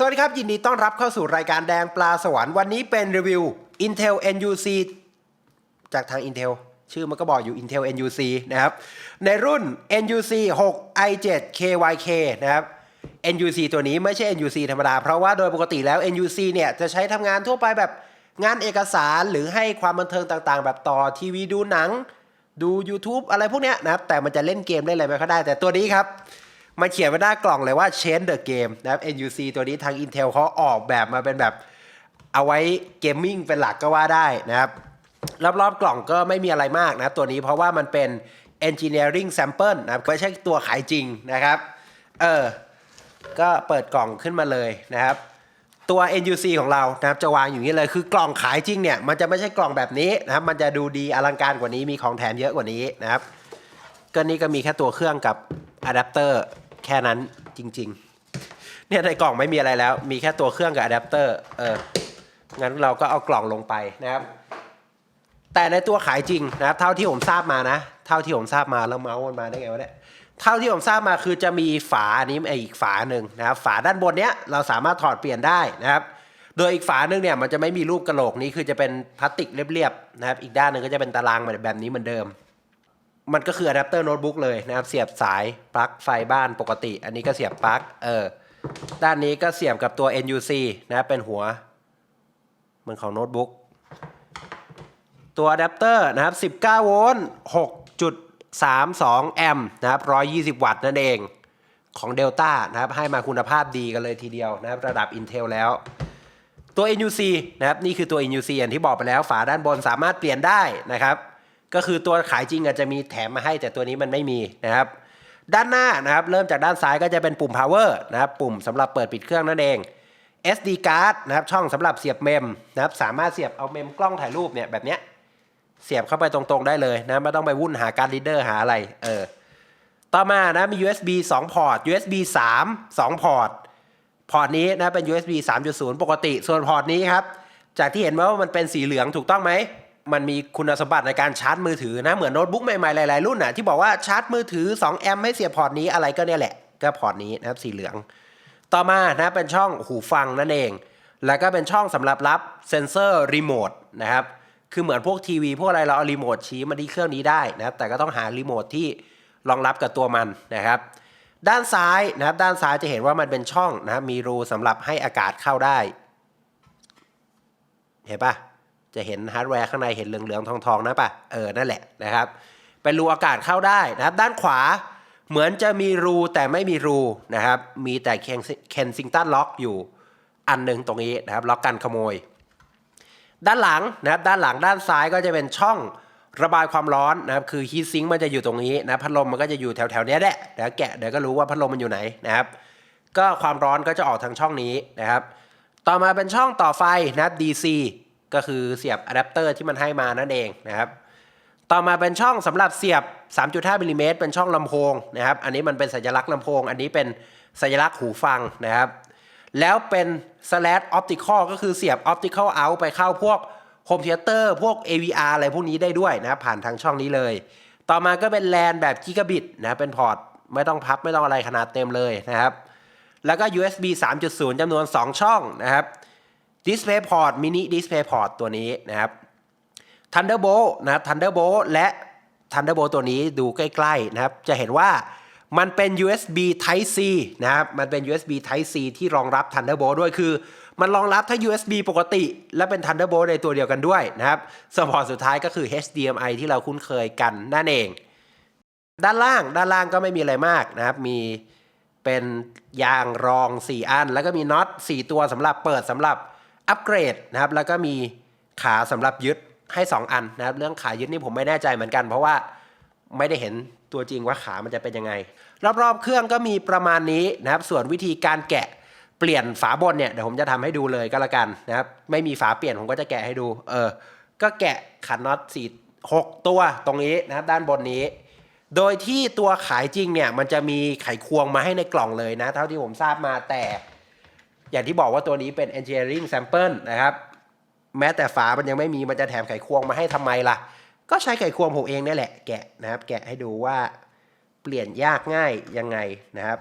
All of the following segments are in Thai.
สวัสดีครับ ยินดีต้อนรับเข้าสู่รายการแดงปลาสวรรค์วันนี้เป็นรีวิว Intel NUC จากทาง Intel ชื่อมันก็บอกอยู่ Intel NUC นะครับ ในรุ่น NUC 6 i7 KYK นะครับ NUC ตัวนี้ไม่ใช่ NUC ธรรมดา เพราะว่าโดยปกติแล้ว NUC เนี่ยจะใช้ทำงานทั่วไปแบบงานเอกสารหรือให้ความบันเทิงต่างๆ แบบต่อทีวีดูหนัง ดู YouTube อะไรพวกเนี้ยนะครับแต่มันจะเล่นเกมได้อะไรไม่ค่อยได้ แต่ตัวนี้ครับ มันเขียนไว้หน้ากล่องเลยว่า Change the Game นะครับ NUC ตัวนี้ทาง Intel เขาออกแบบมาเป็นแบบเอาไว้เกมมิ่งเป็นหลักก็ว่าได้นะครับ รอบๆกล่องก็ไม่มีอะไรมากนะตัวนี้เพราะว่ามันเป็น engineering sample นะครับไม่ใช่ตัวขายจริงนะครับ เออ ก็เปิดกล่องขึ้นมาเลยนะครับ ตัว NUC ของเรานะครับจะวางอยู่นี้เลยคือกล่องขายจริงเนี่ย มันจะไม่ใช่กล่องแบบนี้นะครับ มันจะดูดีอลังการกว่านี้มีของแถมเยอะกว่านี้นะครับก็นี่ก็มีแค่ตัวเครื่องกับอะแดปเตอร์ แค่นั้นจริง ๆ เนี่ยในกล่องไม่มีอะไรแล้ว มีแค่ตัวเครื่องกับอะแดปเตอร์เอองั้นเราก็เอากล่องลงไปนะครับ แต่ในตัวขายจริงนะครับ เท่าที่ผมทราบมานะ เท่าที่ผมทราบมาแล้วเมาส์มันมาได้ไงวะเนี่ยเท่าที่ผมทราบมาคือจะมีฝาอันนี้อีกฝาหนึ่งนะครับ ฝาด้านบนเนี้ยเราสามารถถอดเปลี่ยนได้นะครับ โดยอีกฝาหนึ่งเนี่ยมันจะไม่มีรูปกระโหลกนี้คือจะเป็นพลาสติกเรียบๆนะครับ อีกด้านหนึ่งก็จะเป็นตารางแบบนี้เหมือนเดิม มันก็คืออะแดปเตอร์โน้ตบุ๊กเลยนะครับ เสียบสายปลั๊กไฟบ้านปกติ อันนี้ก็เสียบปลั๊กเออด้านนี้ก็เสียบกับตัว NUC นะครับเป็นหัวเหมือนของโน้ตบุ๊กตัวอะแดปเตอร์นะครับ 19 โวลต์ 6.32 แอมป์นะครับ 120 วัตต์นั่นเองของ Delta นะครับ ให้มาคุณภาพดีกันเลยทีเดียวนะครับ ระดับ Intel แล้ว ตัว NUC นะครับ นี่คือตัว NUC อย่างที่บอกไปแล้ว ฝาด้านบนสามารถเปลี่ยนได้นะครับ ก็คือตัวขายจริงอาจจะมีแถมมาให้แต่ตัวนี้มันไม่มีนะครับ ด้านหน้านะครับเริ่มจากด้านซ้ายก็จะเป็นปุ่ม power นะครับปุ่มสำหรับเปิดปิดเครื่องนั่นเอง SD card นะครับช่องสำหรับเสียบเมมนะครับสามารถเสียบเอาเมมกล้องถ่ายรูปเนี่ยแบบเนี้ยเสียบเข้าไปตรงๆได้เลยนะไม่ต้องไปวุ่นหาการ์ดรีเดอร์หาอะไรเออต่อมานะมี USB 2 พอร์ต USB 3 2 พอร์ต พอร์ตนี้นะเป็น USB 3.0 ปกติ ส่วนพอร์ตนี้ครับ จากที่เห็นว่ามันเป็นสีเหลืองถูกต้องไหม มันมีคุณสมบัติในการชาร์จมือถือนะ เหมือนโน้ตบุ๊กใหม่ๆหลายๆรุ่นน่ะที่บอกว่าชาร์จมือถือ 2 แอมป์ให้เสียบพอร์ตนี้อะไรก็เนี่ยแหละ ก็พอร์ตนี้นะครับสีเหลือง ต่อมานะเป็นช่องหูฟังนั่นเอง แล้วก็เป็นช่องสำหรับรับเซนเซอร์รีโมทนะครับคือเหมือนพวกทีวีพวกอะไรเราเอารีโมทชี้มาที่เครื่องนี้ได้นะครับแต่ก็ต้องหารีโมทที่รองรับกับตัวมันนะครับด้านซ้ายนะครับด้านซ้ายจะเห็นว่ามันเป็นช่องนะครับมีรูสำหรับให้อากาศเข้าได้ เห็นปะ จะเห็นฮาร์ดแวร์ข้างในเห็นเหลืองๆทองๆนะปะเออนั่นแหละนะครับเป็นรูอากาศเข้าได้นะครับ ด้านขวาเหมือนจะมีรูแต่ไม่มีรูนะครับ มีแต่เคนซิงตันล็อกอยู่อันหนึ่งตรงนี้นะครับ ล็อกกันขโมย ด้านหลังนะครับด้านหลังด้านซ้ายก็จะเป็นช่องระบายความร้อนนะครับ คือฮีทซิงค์มันจะอยู่ตรงนี้นะพัดลมมันก็จะอยู่แถวๆนี้แหละเดี๋ยวแกะเดี๋ยวก็รู้ว่าพัดลมมันอยู่ไหนนะครับ ก็ความร้อนก็จะออกทางช่องนี้นะครับ ต่อมาเป็นช่องต่อไฟนะครับ DC ก็คือเสียบอะแดปเตอร์ที่มันให้มานั่นเองนะครับต่อมาเป็นช่องสำหรับเสียบ 3.5มิลลิเมตรเป็นช่องลำโพงนะครับ อันนี้มันเป็นสัญลักษณ์ลำโพง อันนี้เป็นสัญลักษณ์หูฟังนะครับ แล้วเป็น slash optical ก็คือเสียบ optical out ไปเข้าพวก home theater พวก AVR อะไรพวกนี้ได้ด้วยนะครับผ่านทางช่องนี้เลย ต่อมาก็เป็น LAN แบบ gigabit นะเป็นพอร์ตไม่ต้องพับไม่ต้องอะไรขนาดเต็มเลยนะครับ แล้วก็ USB 3.0จำนวน 2 ช่องนะครับ DisplayPort Mini DisplayPort ตัวนี้นะครับ Thunderbolt นะครับ Thunderbolt และ Thunderbolt ตัวนี้ดูใกล้ๆนะครับ จะเห็นว่ามันเป็น USB Type C นะครับ มันเป็น USB Type C ที่รองรับ Thunderbolt ด้วยคือ มันรองรับทั้ง USB ปกติ และเป็น Thunderbolt ในตัวเดียวกันด้วยนะครับสปอร์ตสุดท้ายก็คือ HDMI ที่เราคุ้นเคยกันนั่นเอง ด้านล่างด้านล่างก็ไม่มีอะไรมากนะครับ มีเป็นยางรอง 4 อัน แล้วก็มีน็อต4ตัวสำหรับเปิดสำหรับ อัปเกรดนะครับ แล้วก็มีขาสำหรับยึดให้ 2 อันนะครับ เรื่องขายึดนี่ผมไม่แน่ใจเหมือนกัน เพราะว่าไม่ได้เห็นตัวจริงว่าขามันจะเป็นยังไง รอบๆ เครื่องก็มีประมาณนี้นะครับ ส่วนวิธีการแกะเปลี่ยนฝาบนเนี่ยเดี๋ยวผมจะทำให้ดูเลยก็แล้วกันนะครับ ไม่มีฝาเปลี่ยนผมก็จะแกะให้ดู เออ ก็แกะขันน็อตสี่หกตัวตรงนี้นะครับ ด้านบนนี้ โดยที่ตัวขายจริงเนี่ยมันจะมีไขควงมาให้ในกล่องเลยนะ เท่าที่ผมทราบมาแต่ อย่างที่บอกว่าตัวนี้เป็น engineering sample นะครับ แม้แต่ฝามันยังไม่มีมันจะแถมไขควงมาให้ทำไมล่ะ ก็ใช้ไขควงผมเองนี่แหละแกะนะครับ แกะให้ดูว่าเปลี่ยนยากง่ายยังไงนะครับ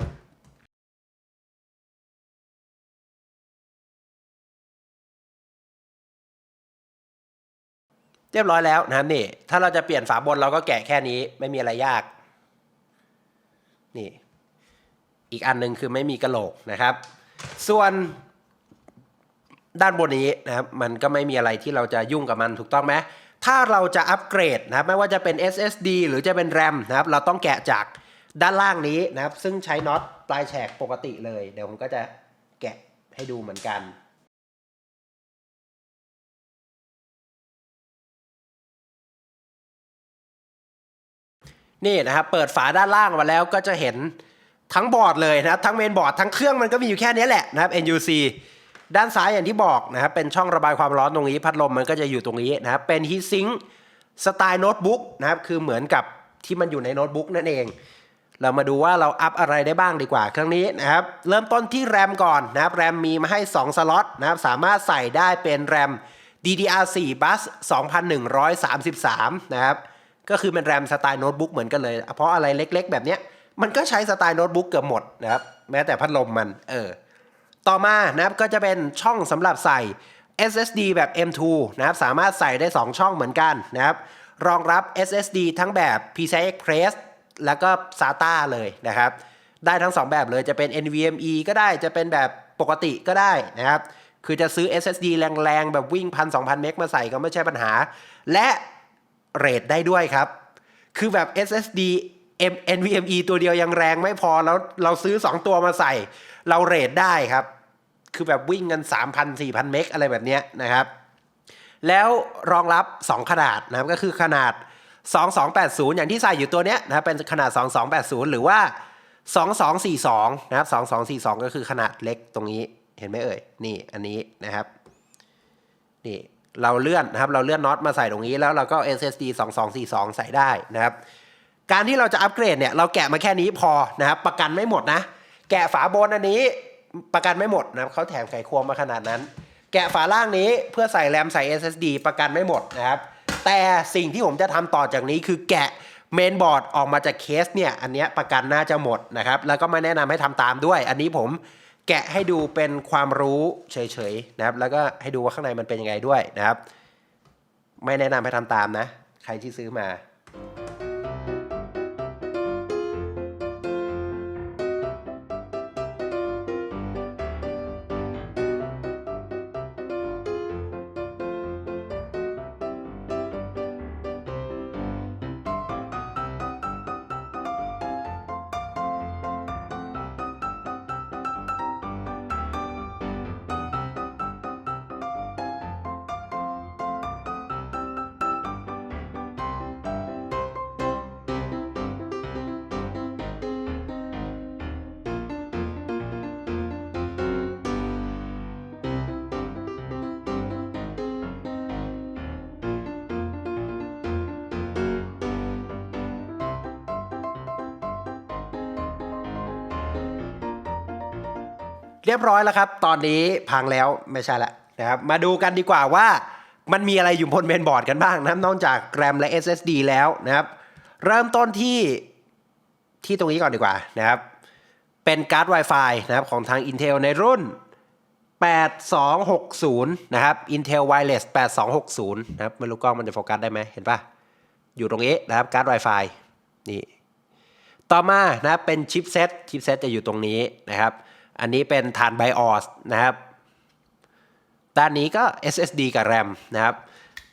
เรียบร้อยแล้วนะครับนี่ ถ้าเราจะเปลี่ยนฝาบนเราก็แกะแค่นี้ไม่มีอะไรยาก นี่ อีกอันหนึ่งคือไม่มีกระโหลกนะครับ ส่วนด้านบนนี้นะครับมันก็ไม่มีอะไรที่เราจะยุ่งกับมันถูกต้องไหมถ้าเราจะอัปเกรดนะครับไม่ว่าจะเป็น SSD หรือจะเป็น RAM นะครับเราต้องแกะจากด้านล่างนี้นะครับ ซึ่งใช้น็อตปลายแฉกปกติเลย เดี๋ยวผมก็จะแกะให้ดูเหมือนกันนี่นะครับเปิดฝาด้านล่างมาแล้วก็จะเห็น ทั้งบอร์ดเลยนะครับทั้งเมนบอร์ดทั้งเครื่องมันก็มีอยู่แค่นี้แหละนะครับ NUC ด้านซ้ายอย่างที่บอกนะครับเป็นช่องระบายความร้อนตรงนี้พัดลมมันก็จะอยู่ตรงนี้นะครับเป็นฮีทซิงค์สไตล์โน้ตบุ๊กนะครับคือเหมือนกับที่มันอยู่ในโน้ตบุ๊กนั่นเอง เรามาดูว่าเราอัพอะไรได้บ้างดีกว่าเครื่องนี้นะครับเริ่มต้นที่แรมก่อนนะครับแรมมีมาให้ 2 สล็อตนะครับสามารถใส่ได้เป็นแรม DDR4 bus 2133 นะครับก็คือเป็นแรมสไตล์โน้ตบุ๊กเหมือนกันเลย เพราะอะไรเล็กๆ แบบเนี้ย มันก็ใช้สไตล์โน้ตบุ๊กเกือบหมดนะครับ แม้แต่พัดลมมัน เออ ต่อมานะครับก็จะเป็นช่องสำหรับใส่ SSD แบบ M2 นะครับ สามารถใส่ได้ 2 ช่องเหมือนกันนะครับ รองรับ SSD ทั้งแบบ PCI Express แล้วก็ SATA เลยนะครับ ได้ทั้ง 2 แบบเลยจะเป็น NVMe ก็ได้จะเป็นแบบปกติก็ได้นะครับ คือจะซื้อ SSD แรงๆ แบบวิ่ง1,200 เมกมาใส่ก็ไม่ใช่ปัญหา และเรทได้ด้วยครับ คือแบบ SSD NVMe ตัวเดียวยังแรงไม่พอแล้วเราซื้อ 2 ตัวมาใส่ เราเรทได้ครับ คือแบบวิ่งกัน 3,000 4,000 เมกอะไรแบบเนี้ยนะครับ แล้วรองรับ 2 ขนาดนะครับก็คือขนาด 2280 อย่างที่ใส่อยู่ตัวเนี้ยนะครับเป็นขนาด 2280 หรือว่า 2242 นะครับ 2242 ก็คือขนาดเล็กตรงนี้เห็นไหมเอ่ย นี่อันนี้นะครับ นี่เราเลื่อนนะครับ เราเลื่อนน็อตมาใส่ตรงนี้แล้วเราก็ SSD 2242 ใส่ได้นะครับ การที่เราจะอัปเกรดเนี่ยเราแกะมาแค่นี้พอนะครับประกันไม่หมดนะ แกะฝาบนอันนี้ประกันไม่หมดนะครับเขาแถมไขควงมาขนาดนั้น แกะฝาล่างนี้เพื่อใส่แรมใส่ SSD ประกันไม่หมดนะครับ แต่สิ่งที่ผมจะทำต่อจากนี้คือแกะเมนบอร์ดออกมาจากเคสเนี่ยอันนี้ประกันน่าจะหมดนะครับแล้วก็ไม่แนะนำให้ทำตามด้วย อันนี้ผมแกะให้ดูเป็นความรู้เฉยๆนะครับ แล้วก็ให้ดูว่าข้างในมันเป็นยังไงด้วยนะครับ ไม่แนะนำให้ทำตามนะ ใครที่ซื้อมา เรียบร้อยแล้วครับ ตอนนี้พังแล้วไม่ใช่ละนะครับมาดูกันดีกว่าว่ามันมีอะไรอยู่บนเมนบอร์ดกันบ้างนะครับนอกจากแรมและ SSD แล้วนะครับ เริ่มต้นที่ที่ตรงนี้ก่อนดีกว่านะครับ เป็นการ์ด Wi-Fi นะครับของทาง Intel ในรุ่น 8260 นะครับ Intel Wireless 8260 นะครับไม่รู้กล้องมันจะโฟกัสได้ไหมเห็นปะอยู่ตรงนี้นะครับการ์ด Wi-Fi นี่ต่อมานะครับเป็นชิปเซตชิปเซตจะอยู่ตรงนี้นะครับ อันนี้เป็นฐาน BIOS นะครับ ด้านนี้ก็ SSD กับ RAM นะครับ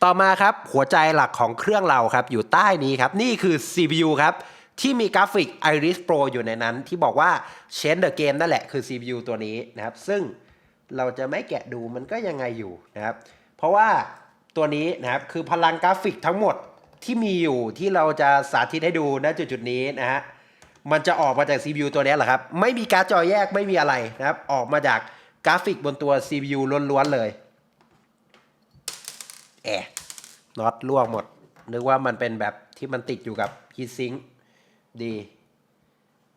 ต่อมาครับหัวใจหลักของเครื่องเราครับอยู่ใต้นี้ครับ นี่คือ CPU ครับที่มีกราฟิก Iris Pro อยู่ในนั้นที่บอกว่า Change the Game นั่นแหละคือ CPU ตัวนี้นะครับ ซึ่งเราจะไม่แกะดูมันก็ยังไงอยู่นะครับ เพราะว่าตัวนี้นะครับคือพลังกราฟิกทั้งหมดที่มีอยู่ที่เราจะสาธิตให้ดูณจุดๆนี้นะฮะ มันจะออกมาจาก CPU ตัวนี้แหละครับ ไม่มีการ์ดจอแยกไม่มีอะไรนะครับ ออกมาจากกราฟิกบนตัว CPU ล้วนๆเลยแอะน็อตล่วงหมด นึกว่ามันเป็นแบบที่มันติดอยู่กับ heat sink ดี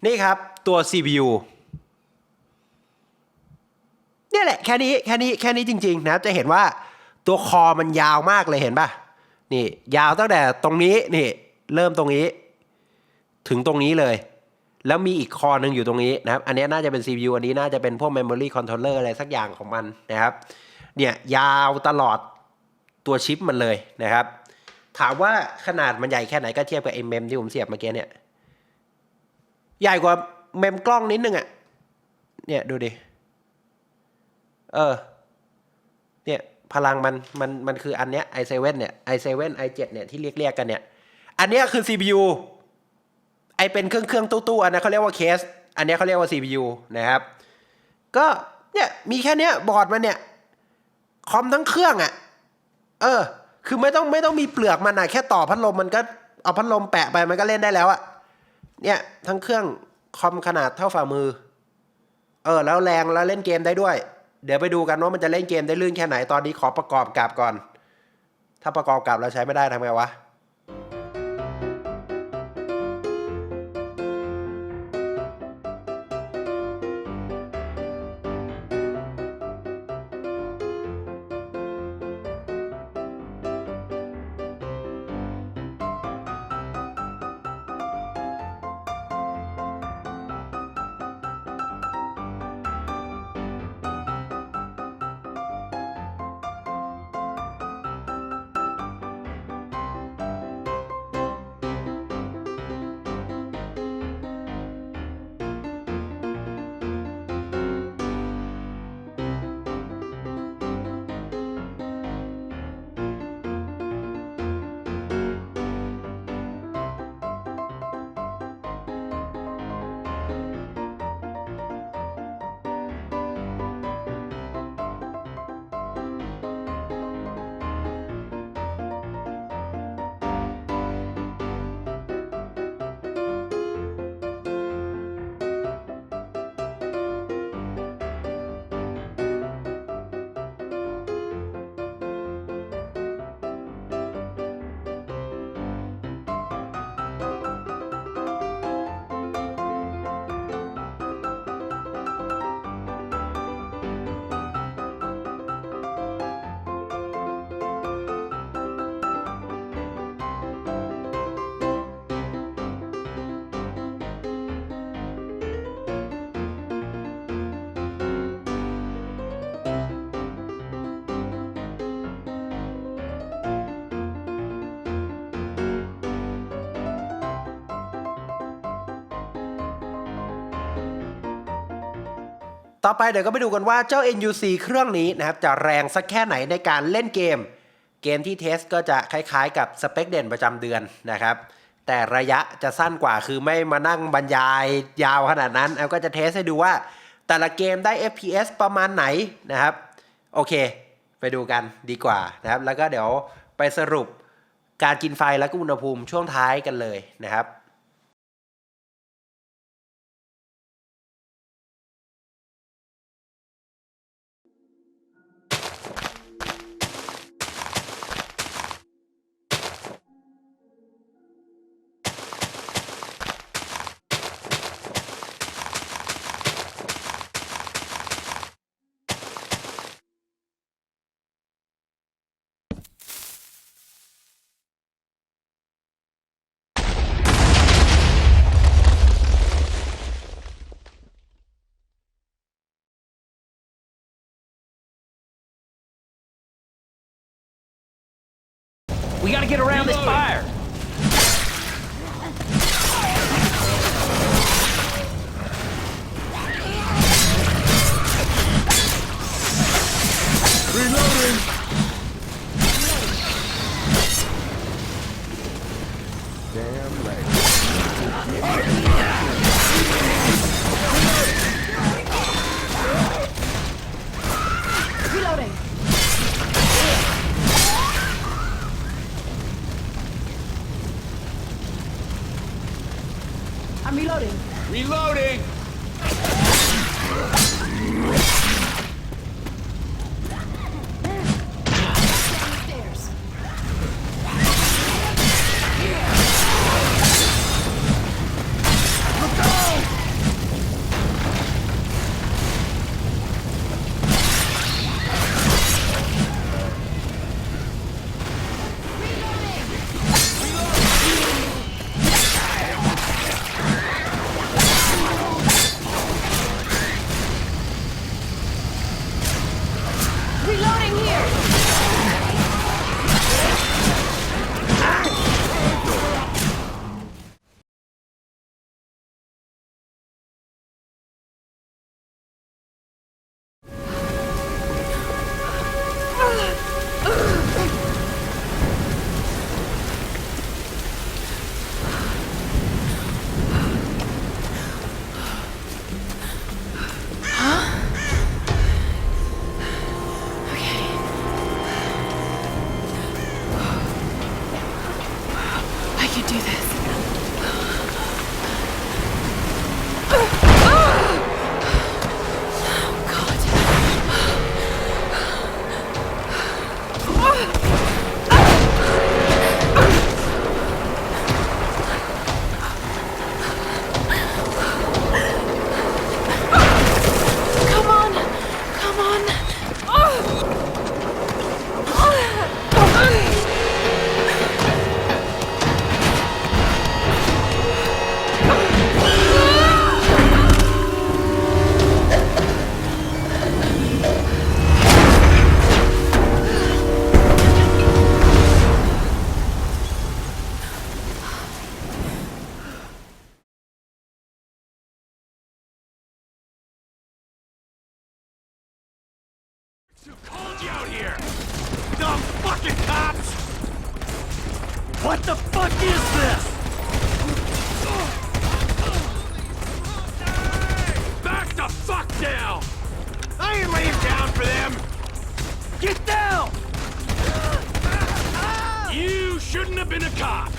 นี่ครับตัว CPU เนี่ยแหละแค่นี้แค่นี้แค่นี้จริง ๆ นะครับจะเห็นว่าตัวคอมันยาวมากเลยเห็นป่ะ นี่ ยาวตั้งแต่ตรงนี้นี่ เริ่มตรงนี้ ถึงตรงนี้เลย แล้วมีอีกคอหนึ่งอยู่ตรงนี้นะครับ อันนี้น่าจะเป็น CPU อันนี้น่าจะเป็นพวก Memory Controller อะไรสักอย่างของมันนะครับ เนี่ยยาวตลอดตัวชิปมันเลยนะครับ ถามว่าขนาดมันใหญ่แค่ไหนก็เทียบกับไอ้เมมที่ผมเสียบเมื่อกี้เนี่ย ใหญ่กว่าเมมกล้องนิดนึงอะ่ะ เนี่ยดูดิ เออ เนี่ยพลังมันมันมันคืออันเนี้ย i7 เนี่ย i7 i7 เนี่ยที่เรียกเรียกกันเนี่ย อันเนี้ยคือ CPU ไอเป็นเครื่องเครื่องตู้ๆอันนั้นเขาเรียกว่าเคส อันนี้เขาเรียกว่า CPU นะครับ ก็เนี่ยมีแค่เนี้ยบอร์ดมันเนี่ยคอมทั้งเครื่องอะ่ะ เออ คือไม่ต้องไม่ต้องมีเปลือกมันอะแค่ต่อพัดลมมันก็เอาพัดลมแปะไปมันก็เล่นได้แล้วอะเนี่ยทั้งเครื่องคอมขนาดเท่าฝ่ามือ เออ แล้วแรงแล้วเล่นเกมได้ด้วย เดี๋ยวไปดูกันว่ามันจะเล่นเกมได้ลื่นแค่ไหนตอนนี้ขอประกอบกลับก่อน ถ้าประกอบกลับแล้วใช้ไม่ได้ทำไงวะ ต่อไปเดี๋ยวก็ไปดูกันว่าเจ้า NUC เครื่องนี้นะครับจะแรงสักแค่ไหนในการเล่นเกม เกมที่เทสก็จะคล้ายๆ กับสเปคเด่นประจำเดือนนะครับ แต่ระยะจะสั้นกว่าคือไม่มานั่งบรรยายยาวขนาดนั้นแอลก็จะเทสให้ดูว่า แต่ละเกมได้ FPS ประมาณไหนนะครับ โอเค ไปดูกันดีกว่านะครับ แล้วก็เดี๋ยวไปสรุปการกินไฟและก็อุณหภูมิช่วงท้ายกันเลยนะครับ We gotta get around this fire. Reloading! Damn right. What the fuck is this? Back the fuck down! I ain't laying down for them! Get down! You shouldn't have been a cop!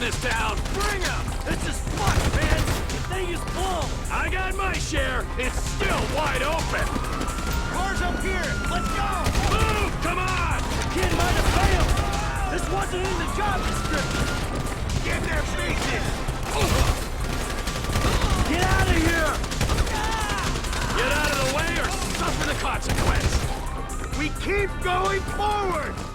This town. Bring them. This is fucked, man. The thing is full. I got my share. It's still wide open. Cars up here. Let's go. Move. Come on. Kid might have failed. This wasn't in the job description. Get their faces. Get out of here. Get out of the way or suffer the consequence. We keep going forward!